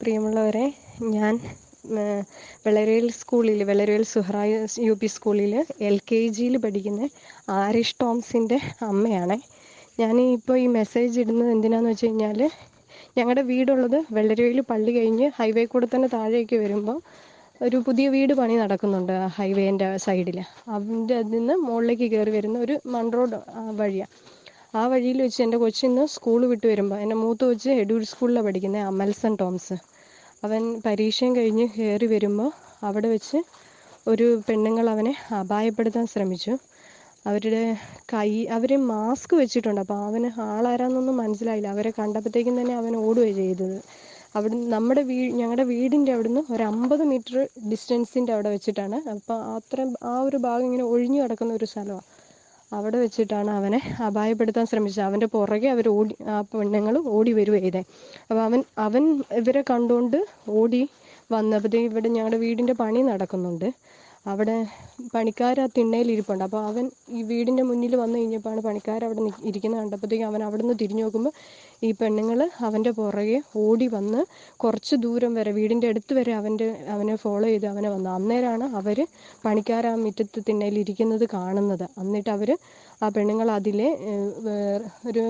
പ്രിയമുള്ളവരെ ഞാൻ വെളരയിൽ സ്കൂളിൽ വെളരയിൽ സുഹറായ യു പി സ്കൂളിൽ എൽ കെ ജിയിൽ പഠിക്കുന്ന ആരിഷ് ടോംസിന്റെ അമ്മയാണ്. ഞാൻ ഇപ്പോൾ ഈ മെസ്സേജ് ഇടുന്നത് എന്തിനാന്ന് വെച്ച് കഴിഞ്ഞാൽ ഞങ്ങളുടെ വീടുള്ളത് വെള്ളരയിൽ പള്ളി കഴിഞ്ഞ് ഹൈവേ കൂടെ തന്നെ താഴേക്ക് വരുമ്പോൾ ഒരു പുതിയ വീട് പണി നടക്കുന്നുണ്ട് ഹൈവേന്റെ സൈഡിൽ അതിന്റെ അതിൽ നിന്ന് മുകളിലേക്ക് കയറി വരുന്ന ഒരു മൺ റോഡ് വഴിയാണ് ആ വഴിയിൽ വെച്ച് എന്റെ കൊച്ചിന്ന് സ്കൂൾ വിട്ട് വരുമ്പോൾ എന്റെ മൂത്ത കൊച്ച് എഡൂർ സ്കൂളിലാണ് പഠിക്കുന്നത് അമൽസൺ ടോംസ് അവൻ പരീക്ഷയും കഴിഞ്ഞ് കയറി വരുമ്പോൾ അവിടെ വെച്ച് ഒരു പെണ്ണുങ്ങൾ അവനെ അപായപ്പെടുത്താൻ ശ്രമിച്ചു. അവരുടെ കൈ അവർ മാസ്ക് വെച്ചിട്ടുണ്ട്. അപ്പോൾ അവന് ആളാരാന്നൊന്നും മനസ്സിലായില്ല. അവരെ കണ്ടപ്പോഴത്തേക്കും തന്നെ അവൻ ഓടുകയാണ് ചെയ്തത്. അവിടെ നമ്മുടെ വീ ഞങ്ങളുടെ വീടിന്റെ അവിടുന്ന് ഒരു അമ്പത് മീറ്റർ ഡിസ്റ്റൻസിന്റെ അവിടെ വെച്ചിട്ടാണ്. അപ്പോൾ അത്രയും ആ ഒരു ഭാഗം ഇങ്ങനെ ഒഴിഞ്ഞു കിടക്കുന്ന ഒരു സ്ഥലമാണ് അവിടെ വെച്ചിട്ടാണ് അവനെ അപായപ്പെടുത്താൻ ശ്രമിച്ചത്. അവന്റെ പുറകെ അവർ ഓടി ആ പെണ്ണുങ്ങൾ ഓടി വരുക ചെയ്തേ അപ്പോൾ അവൻ അവൻ ഇവരെ കണ്ടുകൊണ്ട് ഓടി വന്നപ്പോഴത്തേക്ക് ഇവിടെ ഞങ്ങളുടെ വീടിന്റെ പണി നടക്കുന്നുണ്ട്. അവിടെ പണിക്കാർ ആ തിണ്ണയിൽ ഇരിപ്പുണ്ട്. അപ്പോൾ അവൻ ഈ വീടിന്റെ മുന്നിൽ വന്നു കഴിഞ്ഞപ്പോഴാണ് പണിക്കാർ അവിടെ ഇരിക്കുന്ന ഇരിക്കുന്നത് കണ്ടപ്പോഴത്തേക്കും അവൻ അവിടെ നിന്ന് തിരിഞ്ഞു നോക്കുമ്പോൾ ഈ പെണ്ണുങ്ങൾ അവന്റെ പുറകെ ഓടി വന്ന് കുറച്ച് ദൂരം വരെ വീടിന്റെ അടുത്ത് വരെ അവന്റെ അവനെ ഫോളോ ചെയ്ത് അവനെ വന്നു. അന്നേരമാണ് അവർ പണിക്കാർ ആ മുറ്റത്ത് തിണ്ണയിൽ ഇരിക്കുന്നത് കാണുന്നത്. എന്നിട്ട് അവർ ആ പെണ്ണുങ്ങൾ അതിലെ ഒരു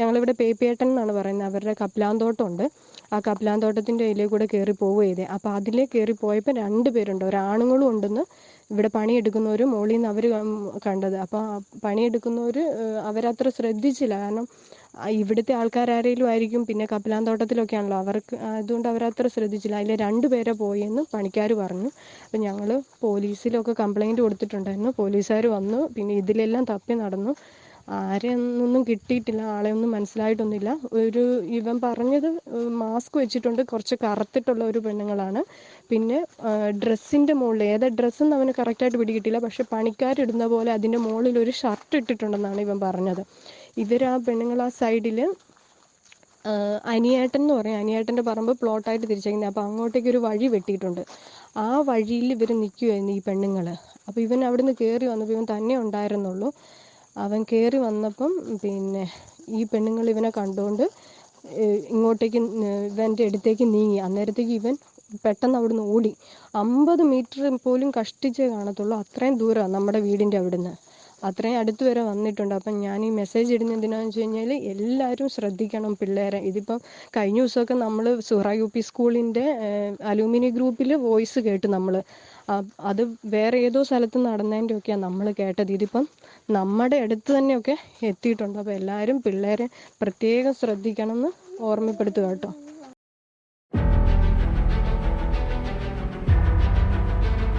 ഞങ്ങളിവിടെ പേപ്പിയേട്ടൻ എന്നാണ് പറയുന്നത്. അവരുടെ കപ്ലാന്തോട്ടമുണ്ട്. ആ കപ്ലാന്തോട്ടത്തിന്റെ ഇതിലേ കൂടെ കയറി പോവുക ചെയ്തേ അപ്പോൾ അതിലേ കയറി പോയപ്പോൾ രണ്ട് പേരുണ്ട്. ഒരാണുങ്ങളും ഉണ്ടെന്ന് ഇവിടെ പണിയെടുക്കുന്നവർ മുകളിൽ നിന്ന് അവർ കണ്ടത്. അപ്പോൾ പണിയെടുക്കുന്നവർ അവരത്ര ശ്രദ്ധിച്ചില്ല. കാരണം ഇവിടുത്തെ ആൾക്കാരാരേലും ആയിരിക്കും പിന്നെ കപ്പിലാന്തോട്ടത്തിലൊക്കെ ആണല്ലോ അവർക്ക് അതുകൊണ്ട് അവരത്ര ശ്രദ്ധിച്ചില്ല. അതിൽ രണ്ട് പേരെ പോയെന്ന് പണിക്കാർ പറഞ്ഞു. അപ്പം ഞങ്ങൾ പോലീസിലൊക്കെ കംപ്ലൈന്റ് കൊടുത്തിട്ടുണ്ടായിരുന്നു. പോലീസുകാർ വന്നു. പിന്നെ ഇതിലെല്ലാം തപ്പി നടന്നു. ആരെയൊന്നും കിട്ടിയിട്ടില്ല ആളെ ഒന്നും മനസ്സിലായിട്ടൊന്നുമില്ല. ഒരു ഇവൻ പറഞ്ഞത് മാസ്ക് വെച്ചിട്ടുണ്ട് കുറച്ച് കറുത്തിട്ടുള്ള ഒരു പെണ്ണുങ്ങളാണ്. പിന്നെ ഡ്രസ്സിന്റെ മുകളിൽ ഏതാ ഡ്രസ്സെന്ന് അവന് കറക്റ്റായിട്ട് പിടികിട്ടില്ല പക്ഷെ പണിക്കാരിടുന്ന പോലെ അതിന്റെ മുകളിൽ ഒരു ഷർട്ട് ഇട്ടിട്ടുണ്ടെന്നാണ് ഇവൻ പറഞ്ഞത്. ഇവർ ആ പെണ്ണുങ്ങൾ ആ സൈഡിൽ അനിയേട്ടൻ എന്ന് പറയും. അനിയേട്ടന്റെ പറമ്പ് പ്ലോട്ടായിട്ട് തിരിച്ചേക്കുന്നത് അപ്പോൾ അങ്ങോട്ടേക്ക് ഒരു വഴി വെട്ടിയിട്ടുണ്ട്. ആ വഴിയിൽ ഇവർ നിൽക്കുമായിരുന്നു ഈ പെണ്ണുങ്ങൾ അപ്പോൾ ഇവൻ അവിടുന്ന് കയറി വന്നപ്പോൾ ഇവൻ തന്നെ ഉണ്ടായിരുന്നുള്ളൂ. അവൻ കയറി വന്നപ്പം പിന്നെ ഈ പെണ്ണുങ്ങൾ ഇവനെ കണ്ടുകൊണ്ട് ഇങ്ങോട്ടേക്ക് ഇവന്റെ അടുത്തേക്ക് നീങ്ങി. അന്നേരത്തേക്ക് ഇവൻ പെട്ടെന്ന് അവിടുന്ന് ഓടി. അമ്പത് മീറ്റർ പോലും കഷ്ടിച്ചേ കാണത്തുള്ളൂ. അത്രയും ദൂരമാണ് നമ്മുടെ വീടിന്റെ അവിടുന്ന്. അത്രയും അടുത്ത് വരെ വന്നിട്ടുണ്ട്. അപ്പം ഞാൻ ഈ മെസ്സേജ് ഇടുന്നത് എന്തിനാന്ന് വെച്ച് കഴിഞ്ഞാൽ എല്ലാവരും ശ്രദ്ധിക്കണം പിള്ളേരെ. ഇതിപ്പം കഴിഞ്ഞ ദിവസമൊക്കെ നമ്മൾ സുഹറ യു പി സ്കൂളിന്റെ അലൂമിനി ഗ്രൂപ്പിൽ വോയിസ് കേട്ടു നമ്മൾ അത് വേറെ ഏതോ സ്ഥലത്ത് നടന്നതിന്റെ ഒക്കെയാണ് നമ്മൾ കേട്ടത്. ഇതിപ്പം നമ്മുടെ അടുത്ത് തന്നെയൊക്കെ എത്തിയിട്ടുണ്ട്. അപ്പോൾ എല്ലാവരും പിള്ളേരെ പ്രത്യേകം ശ്രദ്ധിക്കണം എന്ന് ഓർമ്മപ്പെടുത്തുക കേട്ടോ.